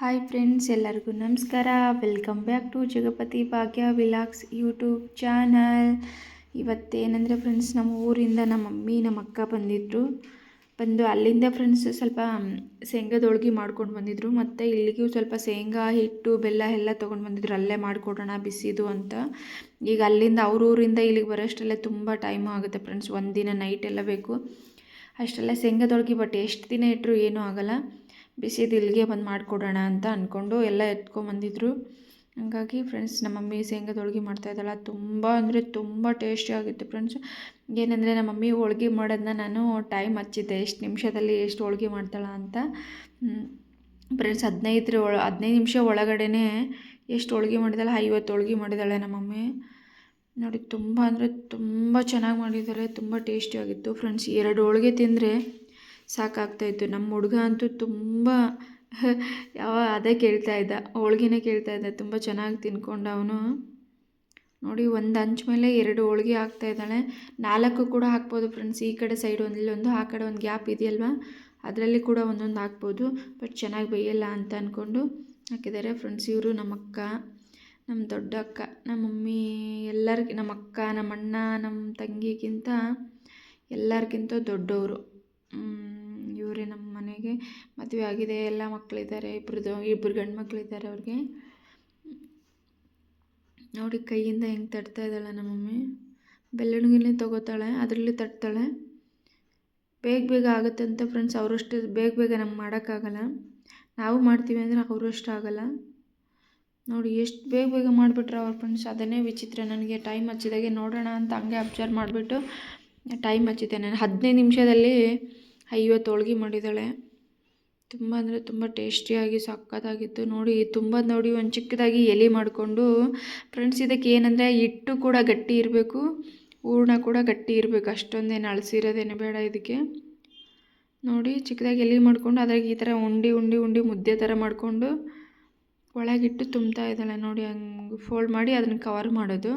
Hi friends ಎಲ್ಲರಿಗೂ ನಮಸ್ಕಾರ. Welcome back to Jagapathi Bhagya vlogs YouTube channel ಇವತ್ತೇನೆಂದರೆ friends ನಮ್ಮ ಊರಿಂದ ನಮ್ಮ ಮಮ್ಮಿ, ನಮ್ಮ ಅಕ್ಕ ಬಂದಿದ್ದರು ಬಂದು ಅಲ್ಲಿಂದ ಫ್ರೆಂಡ್ಸ್ ಸ್ವಲ್ಪ ಶೇಂಗಾದ ಹೋಳ್ಗೆ ಮಾಡ್ಕೊಂಡು ಬಂದಿದ್ದರು ಮತ್ತು ಇಲ್ಲಿಗೂ ಸ್ವಲ್ಪ ಶೇಂಗಾ, ಹಿಟ್ಟು, ಬೆಲ್ಲ ಎಲ್ಲ ತೊಗೊಂಡು ಬಂದಿದ್ರು. ಅಲ್ಲೇ ಮಾಡಿಕೊಡೋಣ, ಬಿಸಿದು ಅಂತ. ಈಗ ಅಲ್ಲಿಂದ ಅವ್ರ ಊರಿಂದ ಇಲ್ಲಿಗೆ ಬರೋಷ್ಟಲ್ಲೇ ತುಂಬ ಟೈಮ್ ಆಗುತ್ತೆ ಫ್ರೆಂಡ್ಸ್ ಒಂದಿನ ನೈಟ್ ಎಲ್ಲ ಬೇಕು. ಅಷ್ಟೆಲ್ಲ ಶೇಂಗಾದ ಹೋಳ್ಗೆ ಬಟ್ ಎಷ್ಟು ದಿನ ಇಟ್ಟರು ಏನೂ ಆಗೋಲ್ಲ. ಬಿಸಿದು ದಿಲ್ಗೆ ಬಂದು ಮಾಡಿಕೊಡೋಣ ಅಂತ ಅಂದ್ಕೊಂಡು ಎಲ್ಲ ಎತ್ಕೊಂಬಂದಿದ್ರು ಹಂಗಾಗಿ ಫ್ರೆಂಡ್ಸ್ ನಮ್ಮ ಮಮ್ಮಿ ಶೇಂಗಾದ ಹೋಳ್ಗೆ ಮಾಡ್ತಾಯಿದ್ದಲ್ಲ ತುಂಬ ಅಂದರೆ ತುಂಬ ಟೇಸ್ಟಿಯಾಗಿತ್ತು ಫ್ರೆಂಡ್ಸ್ ಏನಂದರೆ ನಮ್ಮ ಮಮ್ಮಿ ಹೋಳ್ಗೆ ಮಾಡೋದನ್ನ ನಾನು ಟೈಮ್ ಹಚ್ಚಿದ್ದೆ. ಎಷ್ಟು ನಿಮಿಷದಲ್ಲಿ ಎಷ್ಟು ಹೋಳ್ಗೆ ಮಾಡ್ತಾಳ ಅಂತ. ಫ್ರೆಂಡ್ಸ್ ಹದಿನೈದರ ಒಳ, ಹದಿನೈದು ನಿಮಿಷ ಒಳಗಡೆ ಎಷ್ಟು ಹೋಳ್ಗೆ ಮಾಡಿದಾಳೆ ಐವತ್ತು ಹೋಳ್ಗೆ ಮಾಡಿದಾಳೆ ನಮ್ಮ ಮಮ್ಮಿ. ನೋಡಿ, ತುಂಬ ಅಂದರೆ ತುಂಬ ಚೆನ್ನಾಗಿ ಮಾಡಿದ್ದಾರೆ ತುಂಬ ಟೇಸ್ಟಿಯಾಗಿತ್ತು ಫ್ರೆಂಡ್ಸ್ ಎರಡು ಹೋಳ್ಗೆ ತಿಂದರೆ ಸಾಕಾಗ್ತಾಯಿತ್ತು ನಮ್ಮ ಹುಡುಗ ಅಂತೂ ತುಂಬ, ಯಾವ ಅದೇ ಕೇಳ್ತಾ ಇದ್ದ. ಹೋಳ್ಗೆನೇ ಕೇಳ್ತಾ ಇದ್ದ. ತುಂಬ ಚೆನ್ನಾಗಿ ತಿನ್ಕೊಂಡ ಅವನು. ನೋಡಿ, ಒಂದು ಹಂಚ್ ಮೇಲೆ ಎರಡು ಹೋಳ್ಗೆ ಹಾಕ್ತಾ ಇದ್ದಾಳೆ. ನಾಲ್ಕು ಕೂಡ ಹಾಕ್ಬೋದು ಫ್ರೆಂಡ್ಸ್ ಈ ಕಡೆ ಸೈಡ್ ಒಂದು, ಇಲ್ಲೊಂದು, ಆ ಕಡೆ ಒಂದು ಗ್ಯಾಪ್ ಇದೆಯಲ್ವಾ? ಅದರಲ್ಲಿ ಕೂಡ ಒಂದೊಂದು ಹಾಕ್ಬೋದು. ಬಟ್ ಚೆನ್ನಾಗಿ ಬೇಯಲ್ಲ ಅಂತ ಅಂದ್ಕೊಂಡು ಹಾಕಿದ್ದಾರೆ ಫ್ರೆಂಡ್ಸ್ ಇವರು ನಮ್ಮ ಅಕ್ಕ, ನಮ್ಮ ದೊಡ್ಡ ಅಕ್ಕ, ನಮ್ಮ ಮಮ್ಮಿ ಎಲ್ಲರಿಗೂ ನಮ್ಮ ಅಕ್ಕ, ನಮ್ಮ ಅಣ್ಣ, ನಮ್ಮ ತಂಗಿಗಿಂತ ಎಲ್ಲರಿಗಿಂತ ದೊಡ್ಡವರು. ಇವರೇ ನಮ್ಮ ಮನೆಗೆ ಮದುವೆ ಆಗಿದೆ, ಎಲ್ಲ ಮಕ್ಕಳಿದ್ದಾರೆ ಇಬ್ಬರದು ಇಬ್ಬರು ಗಂಡು ಮಕ್ಕಳಿದ್ದಾರೆ ಅವ್ರಿಗೆ. ನೋಡಿ, ಕೈಯಿಂದ ಹೆಂಗೆ ತಟ್ತಾ ಇದ್ದಾಳೆ ನಮ್ಮ ಮಮ್ಮಿ ಬೆಳ್ಳಣಿಗೆನೇ ತಗೋತಾಳೆ, ಅದರಲ್ಲಿ ತಟ್ತಾಳೆ. ಬೇಗ ಬೇಗ ಆಗುತ್ತೆ ಅಂತ ಫ್ರೆಂಡ್ಸ್ ಅವರಷ್ಟು ಬೇಗ ಬೇಗ ನಮ್ಗೆ ಮಾಡೋಕ್ಕಾಗಲ್ಲ. ನಾವು ಮಾಡ್ತೀವಿ ಅಂದರೆ ಅವರಷ್ಟು ಆಗಲ್ಲ. ನೋಡಿ, ಎಷ್ಟು ಬೇಗ ಬೇಗ ಮಾಡಿಬಿಟ್ರೆ ಅವ್ರ ಫ್ರೆಂಡ್ಸ್ ಅದನ್ನೇ ವಿಚಿತ್ರ. ನನಗೆ ಟೈಮ್ ಹಚ್ಚಿದಾಗೆ ನೋಡೋಣ ಅಂತ ಹಂಗೆ ಅಬ್ಸರ್ವ್ ಮಾಡಿಬಿಟ್ಟು ಟೈಮ್ ಹಚ್ಚಿದ್ದೆ ನಾನು. ಹದಿನೈದು ನಿಮಿಷದಲ್ಲಿ ಐವತ್ತು ಹೋಳ್ಗೆ ಮಾಡಿದ್ದಾಳೆ. ತುಂಬ ಅಂದರೆ ತುಂಬ ಟೇಸ್ಟಿಯಾಗಿ, ಸಕ್ಕತ್ತಾಗಿತ್ತು. ನೋಡಿ, ತುಂಬ ನೋಡಿ ಒಂದು ಚಿಕ್ಕದಾಗಿ ಎಲೆ ಮಾಡಿಕೊಂಡು ಫ್ರೆಂಡ್ಸ್ ಇದಕ್ಕೆ ಏನಂದರೆ ಹಿಟ್ಟು ಕೂಡ ಗಟ್ಟಿ ಇರಬೇಕು, ಹೂರ್ಣ ಕೂಡ ಗಟ್ಟಿ ಇರಬೇಕು. ಅಷ್ಟೊಂದೇನು ಅಳಸಿರೋದೇನು ಬೇಡ ಇದಕ್ಕೆ. ನೋಡಿ, ಚಿಕ್ಕದಾಗಿ ಎಲೆ ಮಾಡಿಕೊಂಡು, ಅದ್ರಾಗ ಈ ಥರ ಉಂಡಿ ಉಂಡಿ ಉಂಡಿ ಮುದ್ದೆ ಥರ ಮಾಡಿಕೊಂಡು ಒಳಗಿಟ್ಟು ತುಂಬ್ತಾ ಇದ್ದಾಳೆ. ನೋಡಿ, ಹಂಗೆ ಫೋಲ್ಡ್ ಮಾಡಿ ಅದನ್ನು ಕವರ್ ಮಾಡೋದು.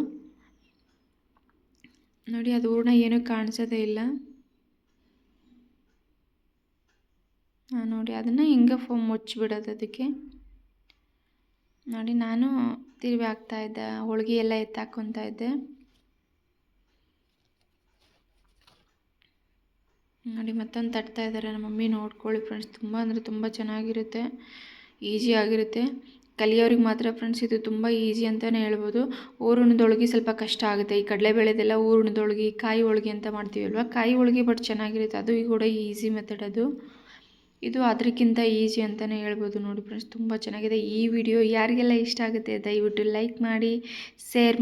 ನೋಡಿ, ಅದು ಹೂರ್ಣ ಏನೂ ಕಾಣಿಸೋದೇ ಇಲ್ಲ. ನೋಡಿ, ಅದನ್ನು ಹಿಂಗೆ ಫೋ ಮುಚ್ಚಿಬಿಡೋದು ಅದಕ್ಕೆ. ನೋಡಿ, ನಾನು ತಿರುವಿ ಹಾಕ್ತಾಯಿದ್ದೆ ಹೋಳಿಗೆ ಎಲ್ಲ ಎತ್ತಾಕೊತಾ ಇದ್ದೆ. ನೋಡಿ, ಮತ್ತೊಂದು ತಟ್ತಾ ಇದ್ದಾರೆ ನಮ್ಮ ಮಮ್ಮಿ, ನೋಡ್ಕೊಳ್ಳಿ ಫ್ರೆಂಡ್ಸ್ ತುಂಬ ಅಂದರೆ ತುಂಬ ಚೆನ್ನಾಗಿರುತ್ತೆ ಈಜಿ ಆಗಿರುತ್ತೆ. ಕಲಿಯೋರಿಗೆ ಮಾತ್ರ ಫ್ರೆಂಡ್ಸ್ ಇದು ತುಂಬ ಈಸಿ ಅಂತಲೇ ಹೇಳ್ಬೋದು. ಊರುಣದೊಳಗೆ ಸ್ವಲ್ಪ ಕಷ್ಟ ಆಗುತ್ತೆ, ಈ ಕಡಲೆಬೇಳೆದೆಲ್ಲ ಊರುಣದೊಳಗೆ ಕಾಯಿ ಹೋಳಿಗೆ ಅಂತ ಮಾಡ್ತೀವಲ್ವ ಕಾಯಿ ಹೋಳಿಗೆ ಬಟ್ ಚೆನ್ನಾಗಿರುತ್ತೆ, ಅದು ಕೂಡ ಈಸಿ ಮೆಥಡ್ ಅದು. ಇದು ಅದಕ್ಕಿಂತ ಈಸಿ ಅಂತಲೇ ಹೇಳ್ಬೋದು ನೋಡಿ ಫ್ರೆಂಡ್ಸ್ ತುಂಬ ಚೆನ್ನಾಗಿದೆ ಈ ವಿಡಿಯೋ ಯಾರಿಗೆಲ್ಲ ಇಷ್ಟ ಆಗುತ್ತೆ ದಯವಿಟ್ಟು ಲೈಕ್ ಮಾಡಿ ಶೇರ್ ಮಾಡಿ